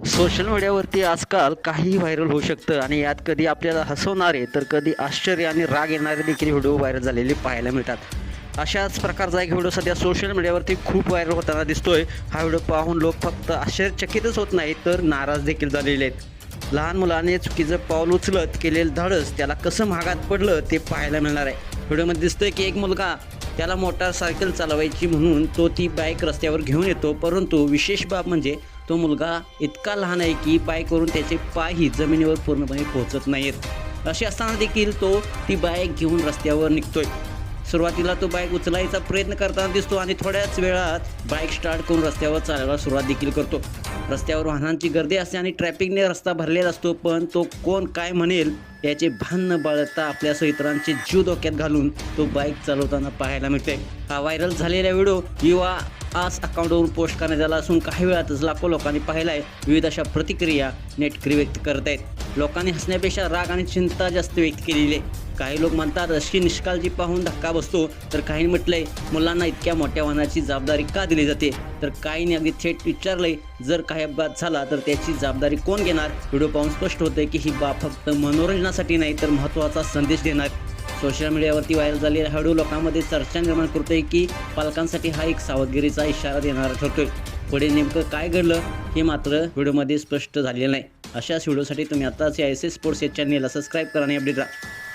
Social मीडियावरती आजकाल काहीही व्हायरल होऊ शकतं आणि यात कधी आपल्याला हसवणारे तर कधी आश्चर्य आणि राग येणारे देखील व्हिडिओ व्हायरल झालेले पाहायला मिळतात. अशाच प्रकारचा एक व्हिडिओ सध्या सोशल मीडियावरती खूप व्हायरल होताना दिसतोय. हा व्हिडिओ पाहून लोक फक्त आश्चर्यचकितच होत नाहीत तर नाराज देखील झालेले आहेत. लहान मुलाने चुकीचं पाऊल उचलत केलेलं धाडस त्याला कसं महागात पडलं ते पाहायला मिळणार आहे. व्हिडिओमध्ये दिसतंय की एक मुलगा त्याला मोटारसायकल चालवायची म्हणून तो ती बाईक रस्त्यावर घेऊन येतो परंतु विशेष बाब म्हणजे तो मुलगा इतका लहान आहे की पाय करून त्याचे पायही जमिनीवर पूर्णपणे पोहोचत नाहीत. असे असताना देखील तो ती बाईक घेऊन रस्त्यावर निघतोय. सुरुवातीला तो बाईक उचलायचा प्रयत्न करताना दिसतो आणि थोड्याच वेळात बाईक स्टार्ट करून रस्त्यावर चालायला सुरुवात देखील करतो. रस्त्यावर वाहनांची गर्दी असते आणि ट्रॅफिकने रस्ता भरलेला असतो पण तो कोण काय म्हणेल याचे भान न बाळगता आपल्या इतरांचे जीव धोक्यात घालून तो बाईक चालवताना पाहायला मिळते हा व्हायरल झालेला व्हिडिओ युवा आज अकाउंटवरून पोस्ट करण्यात आला असून काही वेळातच लाखो लोकांनी पाहिलाय. विविध अशा प्रतिक्रिया नेटकरी व्यक्त करत आहेत. लोकांनी हसण्यापेक्षा राग आणि चिंता जास्त व्यक्त केलेली आहे. काही लोक म्हणतात अशी निष्काळजी पाहून धक्का बसतो. तर काही म्हटलंय मुलांना इतक्या मोठ्या वाहनाची जबाबदारी का दिली जाते? तर काहींनी अगदी थेट विचारलंय जर काही अपघात झाला तर त्याची जबाबदारी कोण घेणार? व्हिडिओ पाहून स्पष्ट होतंय की ही बाब फक्त मनोरंजनासाठी नाही तर महत्त्वाचा संदेश देणार सोशल मीडियावरती व्हायरल झाली. आहे हळू लोकांमध्ये चर्चा निर्माण करतोय की पालकांसाठी हा एक सावधगिरीचा इशारा देणारा ठरतोय. पुढे नेमकं काय घडलं हे मात्र व्हिडिओमध्ये स्पष्ट झालेलं नाही. अशाच व्हिडिओसाठी तुम्ही आताच या एस एस स्पोर्ट्स या चॅनेलला सबस्क्राईब करा आणि अपडेट राहा.